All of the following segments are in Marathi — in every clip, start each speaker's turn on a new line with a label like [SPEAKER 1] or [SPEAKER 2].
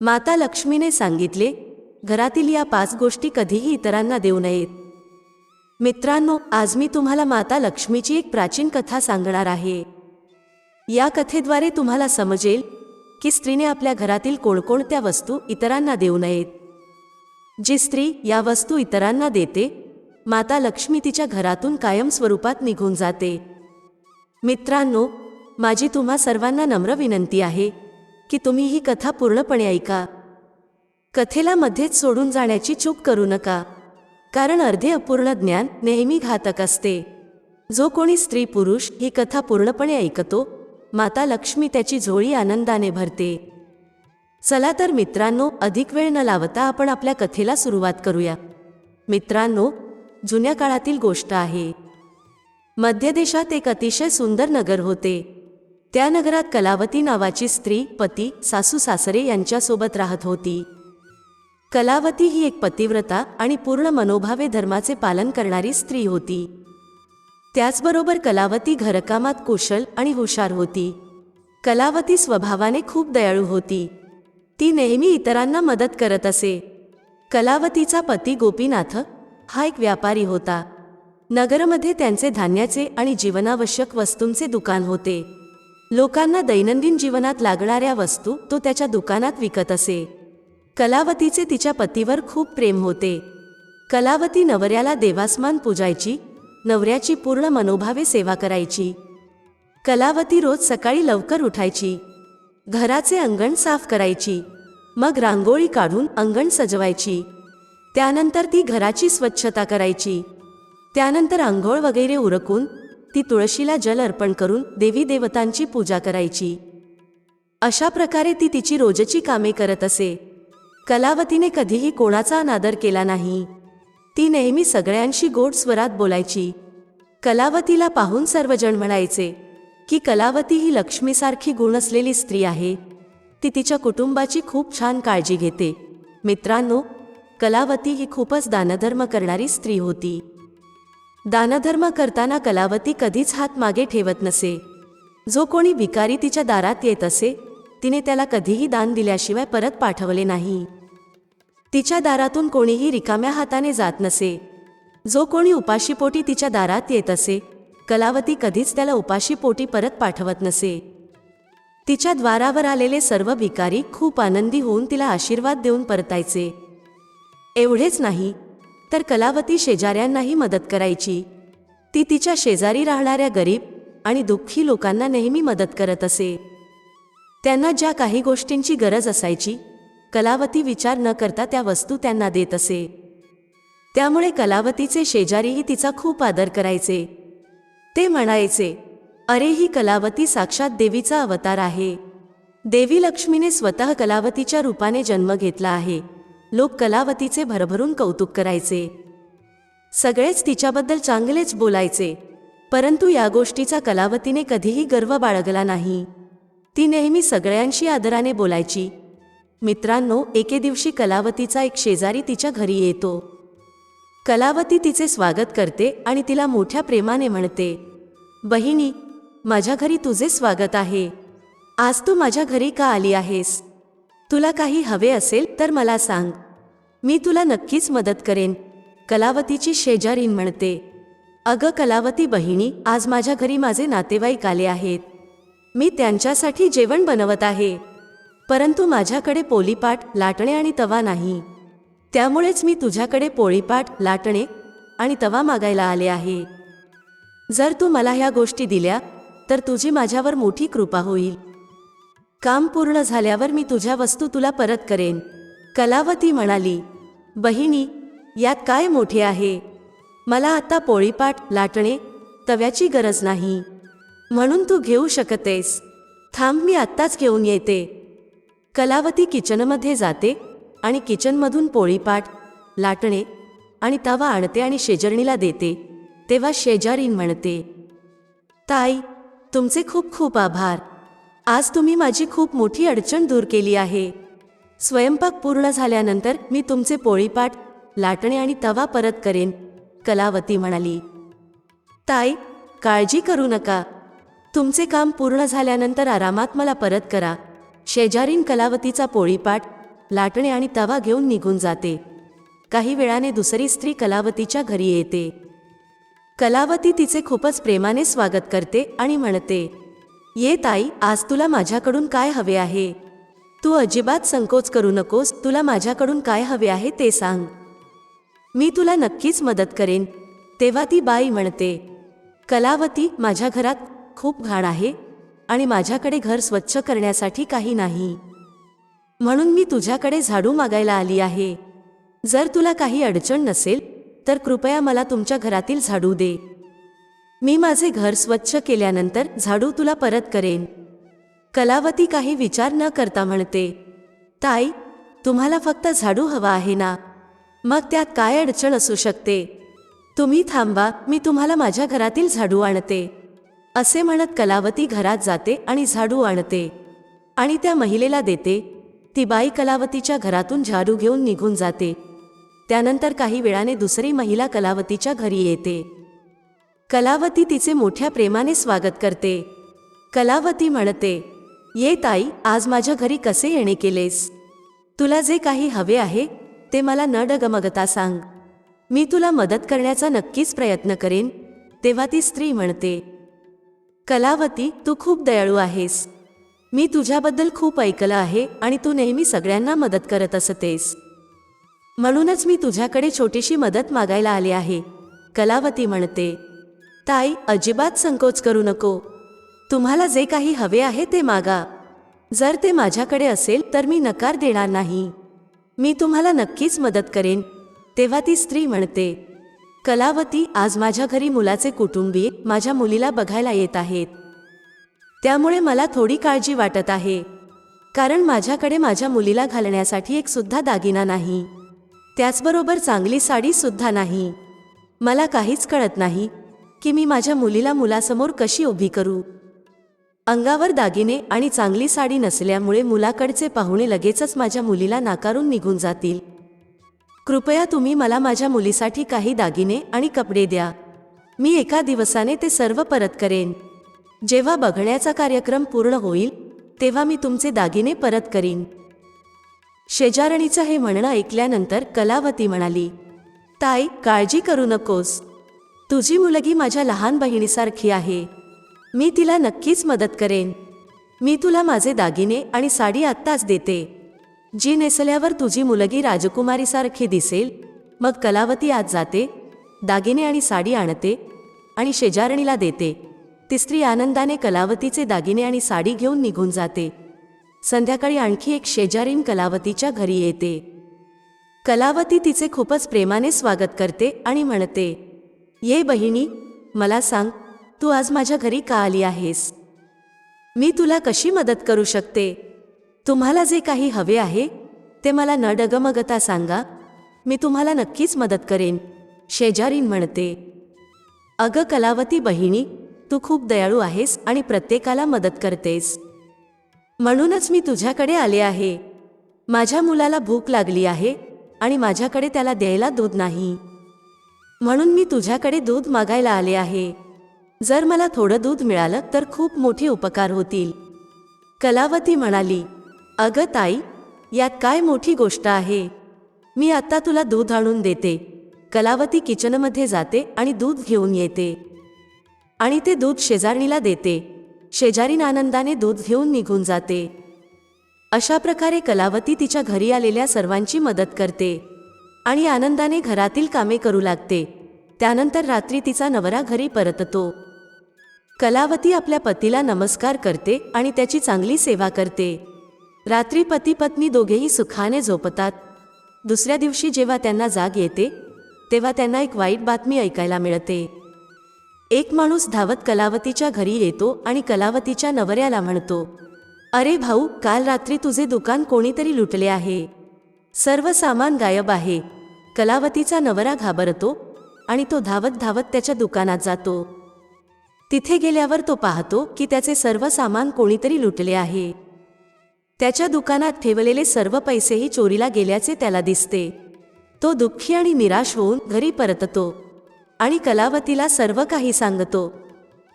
[SPEAKER 1] माता लक्ष्मीने सांगितले घरातील या पाच गोष्टी कधीही इतरांना देऊ नयेत. मित्रांनो आज मी तुम्हाला माता लक्ष्मीची एक प्राचीन कथा सांगणार आहे. या कथेद्वारे तुम्हाला समजेल की स्त्रीने आपल्या घरातील कोणकोणत्या वस्तू इतरांना देऊ नयेत. जी स्त्री या वस्तू इतरांना देते माता लक्ष्मी तिच्या घरातून कायम स्वरूपात निघून जाते. मित्रांनो माझी तुम्हा सर्वांना नम्र विनंती आहे. की तुम्ही ही कथा पूर्णपणे ऐका. कथेला मध्येच सोडून जाण्याची चूक करू नका. कारण अर्धे अपूर्ण ज्ञान नेहमी घातक असते. जो कोणी स्त्री पुरुष ही कथा पूर्णपणे ऐकतो माता लक्ष्मी त्याची झोळी आनंदाने भरते. चला तर मित्रांनो अधिक वेळ न लावता आपण आपल्या कथेला सुरुवात करूया. मित्रांनो जुन्या काळातील गोष्ट आहे. मध्य देशात एक अतिशय सुंदर नगर होते. त्या नगरात कलावती नावाची स्त्री पती सासू सासरे यांच्यासोबत राहत होती. कलावती ही एक पतिव्रता आणि पूर्ण मनोभावे धर्माचे पालन करणारी स्त्री होती. त्याचबरोबर कलावती घरकामात कुशल आणि हुशार होती. कलावती स्वभावाने खूप दयाळू होती. ती नेहमी इतरांना मदत करत असे. कलावतीचा पती गोपीनाथ हा एक व्यापारी होता. नगरमध्ये त्यांचे धान्याचे आणि जीवनावश्यक वस्तूंचे दुकान होते. लोकांना दैनंदिन जीवनात लागणाऱ्या वस्तू तो त्याच्या दुकानात विकत असे. कलावतीचे तिच्या पतीवर खूप प्रेम होते. कलावती नवऱ्याला देवासमान पूजायची नवऱ्याची पूर्ण मनोभावे सेवा करायची. कलावती रोज सकाळी लवकर उठायची. घराचे अंगण साफ करायची. मग रांगोळी काढून अंगण सजवायची. त्यानंतर ती घराची स्वच्छता करायची. त्यानंतर आंघोळ वगैरे उरकून ती तुळशीला जल अर्पण करून देवी देवतांची पूजा करायची. अशा प्रकारे ती तिची रोजची कामे करत असे. कलावतीने कधीही कोणाचा अनादर केला नाही. ती नेहमी सगळ्यांशी गोड स्वरात बोलायची. कलावतीला पाहून सर्वजण म्हणायचे की कलावती ही लक्ष्मीसारखी गुण असलेली स्त्री आहे. ती तिच्या कुटुंबाची खूप छान काळजी घेते. मित्रांनो कलावती ही खूपच दानधर्म करणारी स्त्री होती. दानधर्म करताना कलावती कधीच हात मागे ठेवत नसे. जो कोणी भिकारी तिच्या दारात येत असे तिने त्याला कधीही दान दिल्याशिवाय परत पाठवले नाही. तिच्या दारातून कोणीही रिकाम्या हाताने जात नसे. जो कोणी उपाशीपोटी तिच्या दारात येत असे कलावती कधीच त्याला उपाशीपोटी परत पाठवत नसे. तिच्या द्वारावर आलेले सर्व भिकारी खूप आनंदी होऊन तिला आशीर्वाद देऊन परतायचे. एवढेच नाही तर कलावती शेजाऱ्यांनाही मदत करायची. ती तिच्या शेजारी राहणाऱ्या गरीब आणि दुःखी लोकांना नेहमी मदत करत असे. त्यांना ज्या काही गोष्टींची गरज असायची कलावती विचार न करता त्या वस्तू त्यांना देत असे. त्यामुळे कलावतीचे शेजारीही तिचा खूप आदर करायचे. ते म्हणायचे अरे ही कलावती साक्षात देवीचा अवतार आहे. देवी लक्ष्मीने स्वतः कलावतीच्या रूपाने जन्म घेतला आहे. लोक कलावतीचे भरभरून कौतुक करायचे. सगळेच तिच्याबद्दल चांगलेच बोलायचे. परंतु या गोष्टीचा कलावतीने कधीही गर्व बाळगला नाही. ती नेहमी सगळ्यांशी आदराने बोलायची. मित्रांनो एके दिवशी कलावतीचा एक शेजारी तिच्या घरी येतो. कलावती तिचे स्वागत करते आणि तिला मोठ्या प्रेमाने म्हणते बहिणी माझ्या घरी तुझे स्वागत आहे. आज तू माझ्या घरी का आली आहेस? तुला काही हवे असेल तर मला सांग. मी तुला नक्कीच मदत करेन. कलावतीची शेजारीन म्हणते. अगं कलावती बहिणी आज माझ्या घरी माझे नातेवाईक आले आहेत. मी त्यांच्यासाठी जेवण बनवत आहे. परंतु माझ्याकडे पोलीपाट लाटणे आणि तवा नाही. त्यामुळेच मी तुझ्याकडे पोळीपाट लाटणे आणि तवा मागायला आले आहे. जर तू मला ह्या गोष्टी दिल्या तर तुझी माझ्यावर मोठी कृपा होईल. काम पूर्ण झाल्यावर मी तुझ्या वस्तू तुला परत करेन. कलावती म्हणाली बहिणी यात काय मोठे आहे? मला आता पोळीपाट लाटणे तव्याची गरज नाही. म्हणून तू घेऊ शकतेस. थांब मी आत्ताच घेऊन येते. कलावती किचनमध्ये जाते आणि किचनमधून पोळीपाट लाटणे आणि तवा आणते आणि शेजारणीला देते तेव्हा शेजारीन म्हणते ताई तुमचे खूप खूप आभार. आज तुम्ही माझी खूप मोठी अडचण दूर केली आहे. स्वयंपाक पूर्ण झाल्यानंतर मी तुमचे पोळीपाट लाटणे आणि तवा परत करेन कलावती म्हणाली. ताई काळजी करू नका. तुमचे काम पूर्ण झाल्यानंतर आरामात मला परत करा. शेजारीन कलावतीचा पोळीपाट लाटणे आणि तवा घेऊन निघून जाते. काही वेळाने दुसरी स्त्री कलावतीच्या घरी येते. कलावती तिचे खूपच प्रेमाने स्वागत करते आणि म्हणते ये ताई आज तुला माझ्याकडून काय हवे आहे? तू अजिबात संकोच करू नकोस तुला माझ्याकडून काय हवे आहे ते सांग. मी तुला नक्कीच मदत करेन तेव्हा ती बाई म्हणते कलावती माझ्या घरात खूप घाण आहे आणि माझ्याकडे घर स्वच्छ करण्यासाठी काही नाही. म्हणून मी तुझ्याकडे झाडू मागायला आली आहे. जर तुला काही अडचण नसेल तर कृपया मला तुमच्या घरातील झाडू दे. मी माझे घर स्वच्छ केल्यानंतर झाडू तुला परत करेन. कलावती काही विचार न करता म्हणते ताई तुम्हाला फक्त झाडू हवा आहे ना? मग त्यात काय अडचण असू शकते? तुम्ही थांबा मी तुम्हाला माझ्या घरातील झाडू आणते. असे म्हणत कलावती घरात जाते आणि झाडू आणते. आणि त्या महिलेला देते. ती बाई कलावतीच्या घरातून झाडू घेऊन निघून जाते. त्यानंतर काही वेळाने दुसरी महिला कलावतीच्या घरी येते. कलावती तिचे मोठ्या प्रेमाने स्वागत करते. कलावती म्हणते ये ताई आज माझ्या घरी कसे येणे केलेस? तुला जे काही हवे आहे ते मला न डगमगता सांग. मी तुला मदत करण्याचा नक्कीच प्रयत्न करेन. तेव्हा ती स्त्री म्हणते कलावती तू खूप दयाळू आहेस. मी तुझ्याबद्दल खूप ऐकलं आहे आणि तू नेहमी सगळ्यांना मदत करत असतेस. म्हणूनच मी तुझ्याकडे छोटीशी मदत मागायला आले आहे. कलावती म्हणते ताई अजिबात संकोच करू नको. तुम्हाला जे काही हवे आहे ते मागा. जर ते माझ्याकडे असेल तर मी नकार देणार नाही. मी तुम्हाला नक्कीच मदत करेन. तेव्हा ती स्त्री म्हणते कलावती आज माझ्या घरी मुलाचे कुटुंबीय माझ्या मुलीला बघायला येत आहेत. त्यामुळे मला थोडी काळजी वाटत आहे. कारण माझ्याकडे माझ्या मुलीला घालण्यासाठी एक सुद्धा दागिना नाही. त्याचबरोबर चांगली साडीसुद्धा नाही. मला काहीच कळत नाही. की मी माझ्या मुलीला मुलासमोर कशी उभी करू? अंगावर दागिने आणि चांगली साडी नसल्यामुळे मुलाकडचे पाहुणे लगेचच माझ्या मुलीला नाकारून निघून जातील. कृपया तुम्ही मला माझ्या मुलीसाठी काही दागिने आणि कपडे द्या. मी एका दिवसाने ते सर्व परत करेन. जेव्हा बघण्याचा कार्यक्रम पूर्ण होईल तेव्हा मी तुमचे दागिने परत करीन. शेजारणीचं हे म्हणणं ऐकल्यानंतर कलावती म्हणाली ताई काळजी करू नकोस. तुझी मुलगी माझ्या लहान बहिणीसारखी आहे. मी तिला नक्कीच मदत करेन. मी तुला माझे दागिने आणि साडी आत्ताच देते. जी नेसल्यावर तुझी मुलगी राजकुमारीसारखी दिसेल मग कलावती आत जाते दागिने आणि साडी आणते आणि शेजारणीला देते. ती स्त्री आनंदाने कलावतीचे दागिने आणि साडी घेऊन निघून जाते. संध्याकाळी आणखी एक शेजारीन कलावतीच्या घरी येते. कलावती तिचे खूपच प्रेमाने स्वागत करते आणि म्हणते ये बहिणी मला सांग तू आज माझ्या घरी का आली आहेस? मी तुला कशी मदत करू शकते? तुम्हाला जे काही हवे आहे ते मला न डगमगता सांगा. मी तुम्हाला नक्कीच मदत करेन शेजारीन म्हणते. अगं कलावती बहिणी तू खूप दयाळू आहेस आणि प्रत्येकाला मदत करतेस. म्हणूनच मी तुझ्याकडे आले आहे. माझ्या मुलाला भूक लागली आहे आणि माझ्याकडे त्याला द्यायला दूध नाही. म्हणून मी तुझ्याकडे दूध मागायला आले आहे. जर मला थोडं दूध मिळालं तर खूप मोठे उपकार होतील. कलावती म्हणाली अगं ताई यात काय मोठी गोष्ट आहे. मी आत्ता तुला दूध आणून देते. कलावती किचनमध्ये जाते आणि दूध घेऊन येते. आणि ते दूध शेजारणीला देते. शेजारीन आनंदाने दूध घेऊन निघून जाते. अशा प्रकारे कलावती तिच्या घरी आलेल्या सर्वांची मदत करते. आणि आनंदाने घरातील कामे करू लागते. त्यानंतर रात्री तिचा नवरा घरी परततो. कलावती आपल्या पतीला नमस्कार करते आणि त्याची चांगली सेवा करते. रात्री पती पत्नी दोघेही सुखाने झोपतात. दुसऱ्या दिवशी जेव्हा त्यांना जाग येते तेव्हा त्यांना एक वाईट बातमी ऐकायला मिळते. एक माणूस धावत कलावतीच्या घरी येतो आणि कलावतीच्या नवऱ्याला म्हणतो अरे भाऊ काल रात्री तुझे दुकान कोणीतरी लुटले आहे. सर्व सामान गायब आहे. कलावतीचा नवरा घाबरतो आणि तो धावत धावत त्याच्या दुकानात जातो. तिथे गेल्यावर तो पाहतो की त्याचे सर्व सामान कोणीतरी लुटले आहे. त्याच्या दुकानात ठेवलेले सर्व पैसेही चोरीला गेल्याचे त्याला दिसते. तो दुःखी आणि निराश होऊन घरी परततो आणि कलावतीला सर्व काही सांगतो.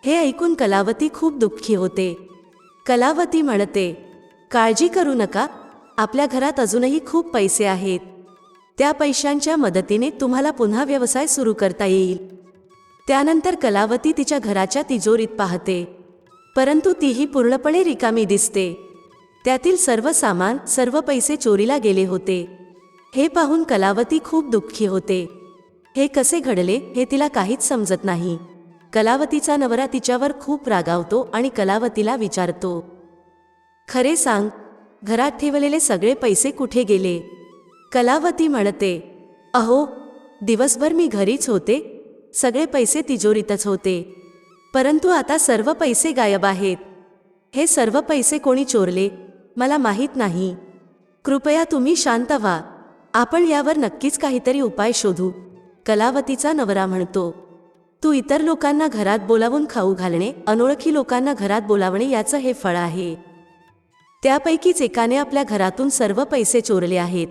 [SPEAKER 1] हे ऐकून कलावती खूप दुःखी होते. कलावती म्हणते काळजी करू नका आपल्या घरात अजूनही खूप पैसे आहेत. त्या पैशांच्या मदतीने तुम्हाला पुन्हा व्यवसाय सुरू करता येईल. त्यानंतर कलावती तिच्या घराच्या तिजोरीत पाहते. परंतु तीही पूर्णपणे रिकामी दिसते. त्यातील सर्व सामान सर्व पैसे चोरीला गेले होते. हे पाहून कलावती खूप दुःखी होते. हे कसे घडले हे तिला काहीच समजत नाही. कलावतीचा नवरा तिच्यावर खूप रागावतो आणि कलावतीला विचारतो. खरे सांग घरात ठेवलेले सगळे पैसे कुठे गेले? कलावती म्हणते अहो दिवसभर मी घरीच होते. सगळे पैसे तिजोरीतच होते. परंतु आता सर्व पैसे गायब आहेत. हे सर्व पैसे कोणी चोरले? मला माहीत नाही. कृपया तुम्ही शांत व्हा. आपण यावर नक्कीच काहीतरी उपाय शोधू कलावतीचा नवरा म्हणतो. तू इतर लोकांना घरात बोलावून खाऊ घालणे अनोळखी लोकांना घरात बोलावणे याचं हे फळ आहे. त्यापैकीच एकाने आपल्या घरातून सर्व पैसे चोरले आहेत.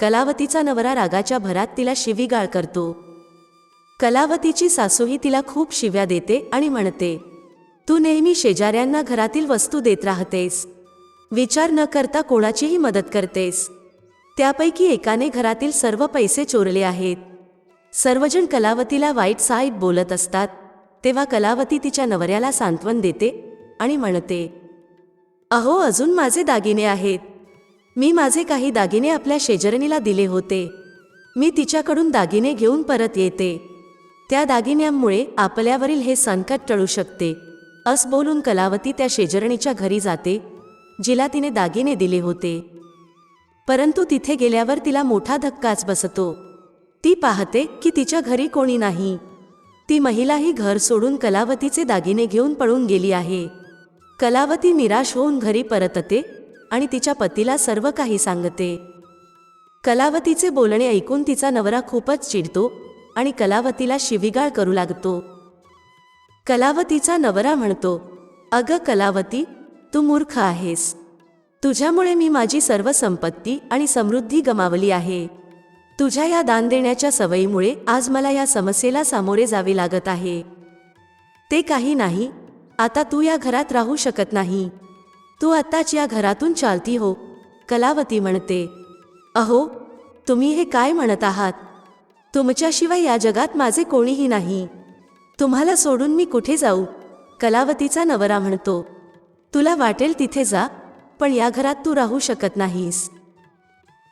[SPEAKER 1] कलावतीचा नवरा रागाच्या भरात तिला शिवीगाळ करतो. कलावतीची सासूही तिला खूप शिव्या देते आणि म्हणते तू नेहमी शेजाऱ्यांना घरातील वस्तू देत राहतेस. विचार न करता कोणाचीही मदत करतेस. त्यापैकी एकाने घरातील सर्व पैसे चोरले आहेत. सर्वजण कलावतीला वाईट साईट बोलत असतात. तेव्हा कलावती तिच्या नवऱ्याला सांत्वन देते आणि म्हणते अहो अजून माझे दागिने आहेत. मी माझे काही दागिने आपल्या शेजरणीला दिले होते. मी तिच्याकडून दागिने घेऊन परत येते. त्या दागिन्यांमुळे आपल्यावरील हे संकट टळू शकते. अस बोलून कलावती त्या शेजरणीच्या घरी जाते जिला तिने दागिने दिले होते. परंतु तिथे गेल्यावर तिला मोठा धक्काच बसतो. ती पाहते की तिच्या घरी कोणी नाही. ती महिलाही घर सोडून कलावतीचे दागिने घेऊन पळून गेली आहे. कलावती निराश होऊन घरी परतते आणि तिच्या पतीला सर्व काही सांगते. कलावतीचे बोलणे ऐकून तिचा नवरा खूपच चिडतो आणि कलावतीला शिविगाळ करू लागतो. कलावतीचा नवरा म्हणतो अगं कलावती तू मूर्ख आहेस. तुझ्यामुळे मी माझी सर्व संपत्ती आणि समृद्धी गमावली आहे. तुझ्या या दान देण्याच्या सवयीमुळे आज मला या समस्येला सामोरे जावे लागत आहे. ते काही नाही आता तू या घरात राहू शकत नाही. तू आत्ताच या घरातून चालती हो कलावती म्हणते. अहो तुम्ही हे काय म्हणत आहात? तुमच्याशिवाय या जगात माझे कोणीही नाही. तुम्हाला सोडून मी कुठे जाऊ? कलावतीचा नवरा म्हणतो. तुला वाटेल तिथे जा पण या घरात तू राहू शकत नाहीस.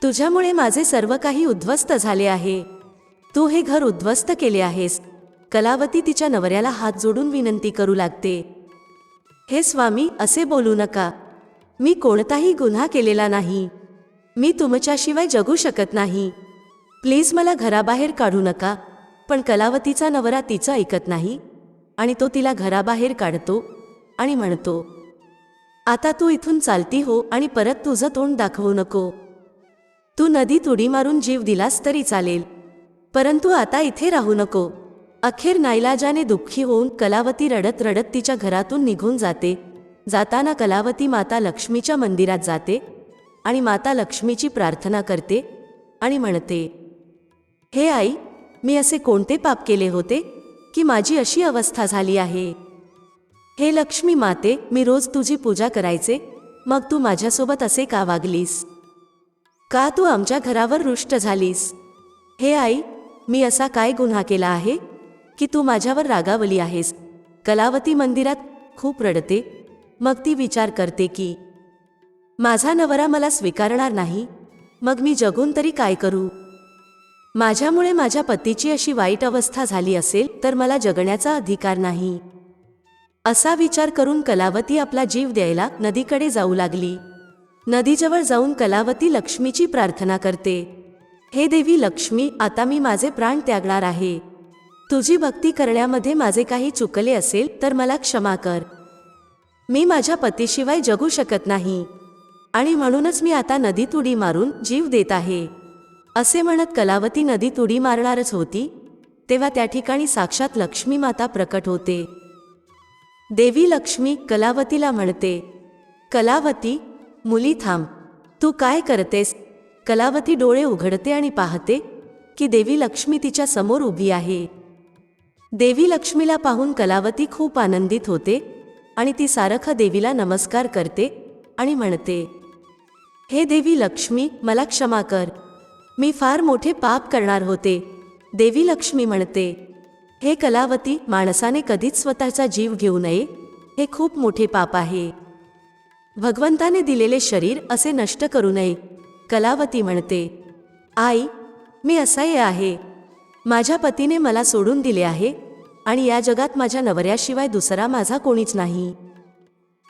[SPEAKER 1] तुझ्यामुळे माझे सर्व काही उद्ध्वस्त झाले आहे. तू हे घर उद्ध्वस्त केले आहेस. कलावती तिच्या नवऱ्याला हात जोडून विनंती करू लागते. हे स्वामी असे बोलू नका. मी कोणताही गुन्हा केलेला नाही. मी तुमच्याशिवाय जगू शकत नाही. प्लीज मला घराबाहेर काढू नका. पण कलावतीचा नवरा तिचं ऐकत नाही. आणि तो तिला घराबाहेर काढतो आणि म्हणतो आता तू इथून चालती हो आणि परत तुझं तोंड दाखवू नको. तू नदीत उडी मारून जीव दिलास तरी चालेल. परंतु आता इथे राहू नको. अखेर नाईलाजाने दुःखी होऊन कलावती रडत रडत तिच्या घरातून निघून जाते. जाताना कलावती माता लक्ष्मीच्या मंदिरात जाते आणि माता लक्ष्मीची प्रार्थना करते आणि म्हणते हे आई मी असे कोणते पाप केले होते की माझी अशी अवस्था झाली आहे? हे लक्ष्मी माते मी रोज तुझी पूजा करायचे मग तू माझ्यासोबत असे का वागलीस? का तू आमच्या घरावर रुष्ट झालीस? हे आई मी असा काय गुन्हा केला आहे? की तू माझ्यावर रागावली आहेस. कलावती मंदिरात खूप रडते. मग ती विचार करते की माझा नवरा मला स्वीकारणार नाही. मग मी जगून तरी काय करू? माझ्यामुळे माझ्या पतीची अशी वाईट अवस्था झाली असेल तर मला जगण्याचा अधिकार नाही. असा विचार करून कलावती आपला जीव द्यायला नदीकडे जाऊ लागली. नदीजवळ जाऊन कलावती लक्ष्मीची प्रार्थना करते. हे देवी लक्ष्मी आता मी माझे प्राण त्यागणार आहे. तुझी भक्ती करण्यामध्ये माझे काही चुकले असेल तर मला क्षमा कर. मी माझ्या पतीशिवाय जगू शकत नाही. आणि म्हणूनच मी आता नदीत उडी मारून जीव देत आहे. असे म्हणत कलावती नदीत उडी मारणारच होती तेव्हा त्या ठिकाणी साक्षात लक्ष्मी माता प्रकट होते. देवी लक्ष्मी कलावतीला म्हणते कलावती मुली थांब. तू काय करतेस? कलावती डोळे उघडते आणि पाहते की देवी लक्ष्मी तिच्या समोर उभी आहे. देवी लक्ष्मीला पाहून कलावती खूप आनंदित होते आणि ती सारखं देवीला नमस्कार करते आणि म्हणते हे देवी लक्ष्मी मला क्षमा कर. मी फार मोठे पाप करणार होते. देवी लक्ष्मी म्हणते हे कलावती माणसाने कधीच स्वतःचा जीव घेऊ नये. हे खूप मोठे पाप आहे. भगवंताने दिलेले शरीर असे नष्ट करू नये. कलावती म्हणते आई मी असह्य आहे. माझ्या पतीने मला सोडून दिले आहे आणि या जगात माझ्या नवऱ्याशिवाय दुसरा माझा कोणीच नाही.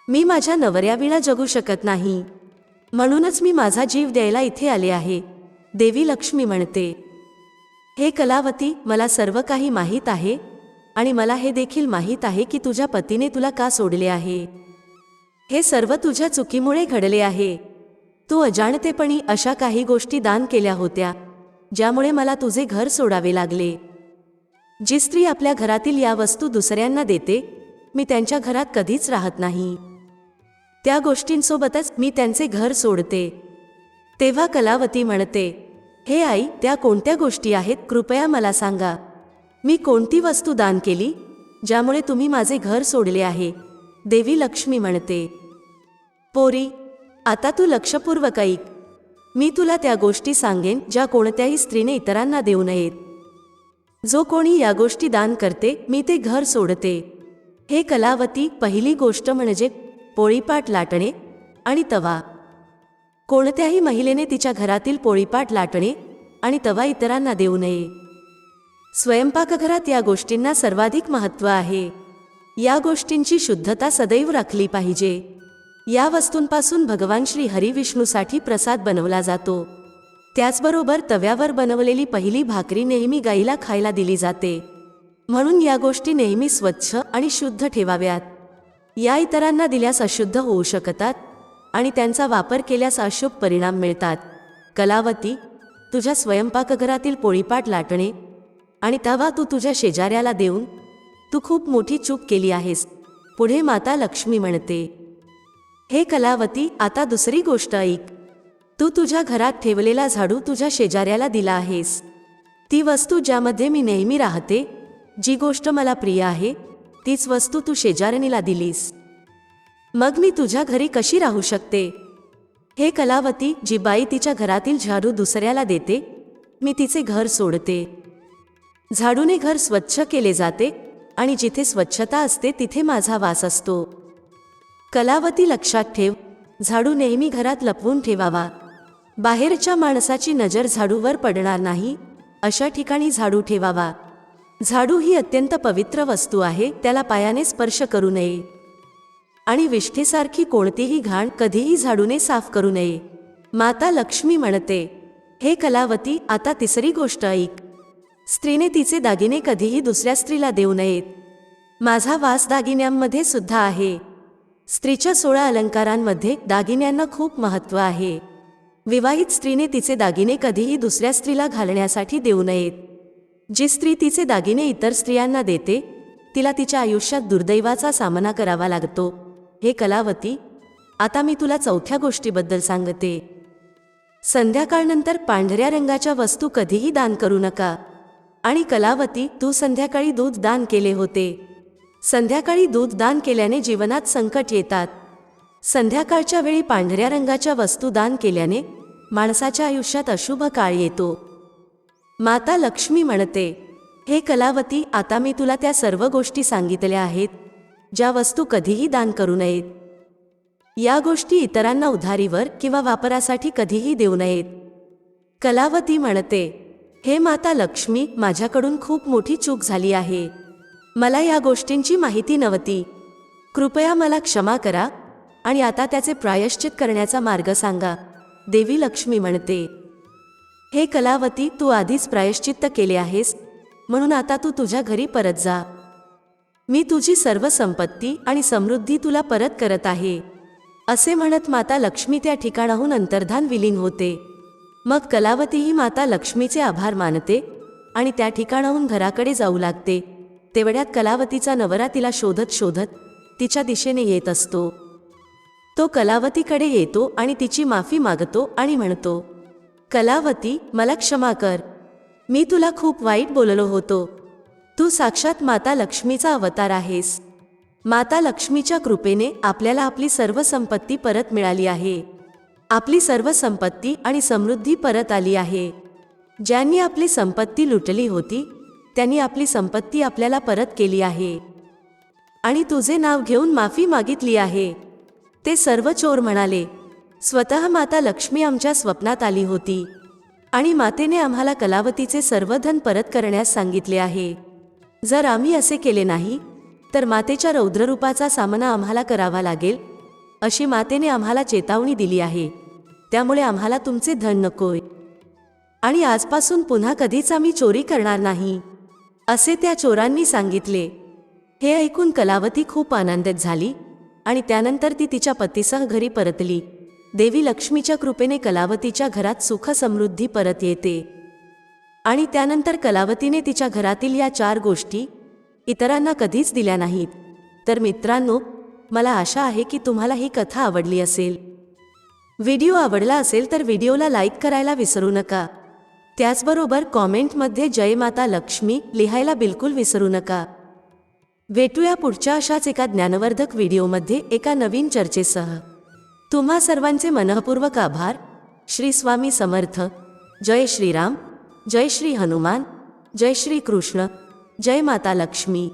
[SPEAKER 1] मी माझ्या नवऱ्याविना जगू शकत नाही. म्हणूनच मी माझा जीव द्यायला इथे आले आहे देवी लक्ष्मी म्हणते. हे कलावती मला सर्व काही माहीत आहे आणि मला हे देखील माहीत आहे की तुझ्या पतीने तुला का सोडले आहे. हे सर्व तुझ्या चुकीमुळे घडले आहे. तू अजाणतेपणी अशा काही गोष्टी दान केल्या होत्या. ज्यामुळे मला तुझे घर सोडावे लागले. जी स्त्री आपल्या घरातील या वस्तू दुसऱ्यांना देते मी त्यांच्या घरात कधीच राहत नाही. त्या गोष्टींसोबतच मी त्यांचे घर सोडते. तेव्हा कलावती म्हणते हे आई त्या कोणत्या गोष्टी आहेत? कृपया मला सांगा. मी कोणती वस्तू दान केली ज्यामुळे तुम्ही माझे घर सोडले आहे? देवी लक्ष्मी म्हणते. पोरी आता तू लक्षपूर्वक ऐक. मी तुला त्या गोष्टी सांगेन ज्या कोणत्याही स्त्रीने इतरांना देऊ नयेत. जो कोणी या गोष्टी दान करते मी ते घर सोडते. हे कलावती पहिली गोष्ट म्हणजे पोळीपाट लाटणे आणि तवा. कोणत्याही महिलेने तिच्या घरातील पोळीपाट लाटणे आणि तवा इतरांना देऊ नये. स्वयंपाकघरात या गोष्टींना सर्वाधिक महत्त्व आहे. या गोष्टींची शुद्धता सदैव राखली पाहिजे. या वस्तूंपासून भगवान श्री हरिविष्णूसाठी प्रसाद बनवला जातो. त्याचबरोबर तव्यावर बनवलेली पहिली भाकरी नेहमी गाईला खायला दिली जाते. म्हणून या गोष्टी नेहमी स्वच्छ आणि शुद्ध ठेवाव्यात. या इतरांना दिल्यास अशुद्ध होऊ शकतात आणि त्यांचा वापर केल्यास अशुभ परिणाम मिळतात. कलावती तुझ्या स्वयंपाकघरातील पोळीपाट लाटणे आणि तवा तू तुझ्या शेजाऱ्याला देऊन तू खूप मोठी चूक केली आहेस पुढे माता लक्ष्मी म्हणते. हे कलावती आता दुसरी गोष्ट ऐक. तू तुझ्या घरात ठेवलेला झाडू तुझ्या शेजाऱ्याला दिला आहेस. ती वस्तू ज्यामध्ये मी नेहमी राहते जी गोष्ट मला प्रिय आहे तीच वस्तू तू शेजारणीला दिलीस. मग मी तुझ्या घरी कशी राहू शकते? हे कलावती जी बाई तिच्या घरातील झाडू दुसऱ्याला देते मी तिचे घर सोडते. झाडूने घर स्वच्छ केले जाते आणि जिथे स्वच्छता असते तिथे माझा वास असतो. कलावती लक्षात ठेव. झाडू नेहमी घरात लपवून ठेवावा. बाहेरच्या माणसाची नजर झाडूवर पडणार नाही. अशा ठिकाणी झाडू ठेवावा. झाडू ही अत्यंत पवित्र वस्तू आहे त्याला पायाने स्पर्श करू नये. आणि विष्ठेसारखी कोणतीही घाण कधीही झाडूने साफ करू नये. माता लक्ष्मी म्हणते हे कलावती आता तिसरी गोष्ट ऐक. स्त्रीने तिचे दागिने कधीही दुसऱ्या स्त्रीला देऊ नयेत. माझा वास दागिन्यांमध्ये सुद्धा आहे. स्त्रीच्या सोळा अलंकारांमध्ये दागिन्यांना खूप महत्त्व आहे. विवाहित स्त्रीने तिचे दागिने कधीही दुसऱ्या स्त्रीला घालण्यासाठी देऊ नयेत. जी स्त्री तिचे दागिने इतर स्त्रियांना देते तिला तिच्या आयुष्यात दुर्दैवाचा सामना करावा लागतो. हे कलावती आता मी तुला चौथ्या गोष्टीबद्दल सांगते. संध्याकाळनंतर पांढऱ्या रंगाच्या वस्तू कधीही दान करू नका. आणि कलावती तू संध्याकाळी दूध दान केले होते. संध्याकाळी दूध दान केल्याने जीवनात संकट येतात. संध्याकाळच्या वेळी पांढऱ्या रंगाच्या वस्तू दान केल्याने माणसाच्या आयुष्यात अशुभ काळ येतो. माता लक्ष्मी म्हणते हे कलावती आता मी तुला त्या सर्व गोष्टी सांगितल्या आहेत ज्या वस्तू कधीही दान करू नयेत. या गोष्टी इतरांना उधारीवर किंवा वापरासाठी कधीही देऊ नयेत. कलावती म्हणते हे माता लक्ष्मी माझ्याकडून खूप मोठी चूक झाली आहे. मला या गोष्टींची माहिती नव्हती. कृपया मला क्षमा करा आणि आता त्याचे प्रायश्चित करण्याचा मार्ग सांगा देवी लक्ष्मी म्हणते. हे कलावती तू आधीच प्रायश्चित्त केले आहेस म्हणून आता तू तुझ्या घरी परत जा. मी तुझी सर्व संपत्ती आणि समृद्धी तुला परत करत आहे असे म्हणत माता लक्ष्मी त्या ठिकाणाहून अंतर्धान विलीन होते. मग कलावती ही माता लक्ष्मीचे आभार मानते आणि त्या ठिकाणाहून घराकडे जाऊ लागते. तेवढ्यात कलावतीचा नवरा तिला शोधत शोधत तिच्या दिशेने येत असतो. तो कलावतीकडे येतो आणि तिची माफी मागतो आणि म्हणतो कलावती मला क्षमा कर. मी तुला खूप वाईट बोललो होतो. तू साक्षात माता लक्ष्मीचा अवतार आहेस. माता लक्ष्मीच्या कृपेने आपल्याला आपली सर्व संपत्ती परत मिळाली आहे. आपली सर्व संपत्ती आणि समृद्धी परत आली आहे. ज्यांनी आपली संपत्ती लुटली होती त्यांनी आपली संपत्ती आपल्याला परत केली आहे. आणि तुझे नाव घेऊन माफी मागितली आहे. ते सर्व चोर म्हणाले स्वतः माता लक्ष्मी आमच्या स्वप्नात आली होती. आणि मातेने आम्हाला कलावतीचे सर्व धन परत करण्यास सांगितले आहे. जर आम्ही असे केले नाही तर मातेच्या रौद्ररूपाचा सामना आम्हाला करावा लागेल अशी मातेने आम्हाला चेतावणी दिली आहे. त्यामुळे आम्हाला तुमचे धन नकोय. आणि आजपासून पुन्हा कधीच आम्ही चोरी करणार नाही. असे त्या चोरांनी सांगितले. हे ऐकून कलावती खूप आनंदित झाली आणि त्यानंतर ती तिच्या पतीसह घरी परतली. देवी लक्ष्मीच्या कृपेने कलावतीच्या घरात सुख समृद्धी परत येते. आणि त्यानंतर कलावतीने तिच्या घरातील या चार गोष्टी इतरांना कधीच दिल्या नाहीत. तर मित्रांनो मला आशा आहे की तुम्हाला ही कथा आवडली असेल. व्हिडिओ आवडला असेल तर व्हिडिओला लाईक करायला विसरू नका. त्याचबरोबर कॉमेंटमध्ये जय माता लक्ष्मी लिहायला बिलकुल विसरू नका. भेटूया पुढच्या अशाच एका ज्ञानवर्धक व्हिडिओमध्ये एका नवीन चर्चेसह. तुम्हा सर्वांचे मनःपूर्वक आभार. श्री स्वामी समर्थ. जय श्रीराम. जय श्री हनुमान. जय श्री कृष्ण. जय माता लक्ष्मी.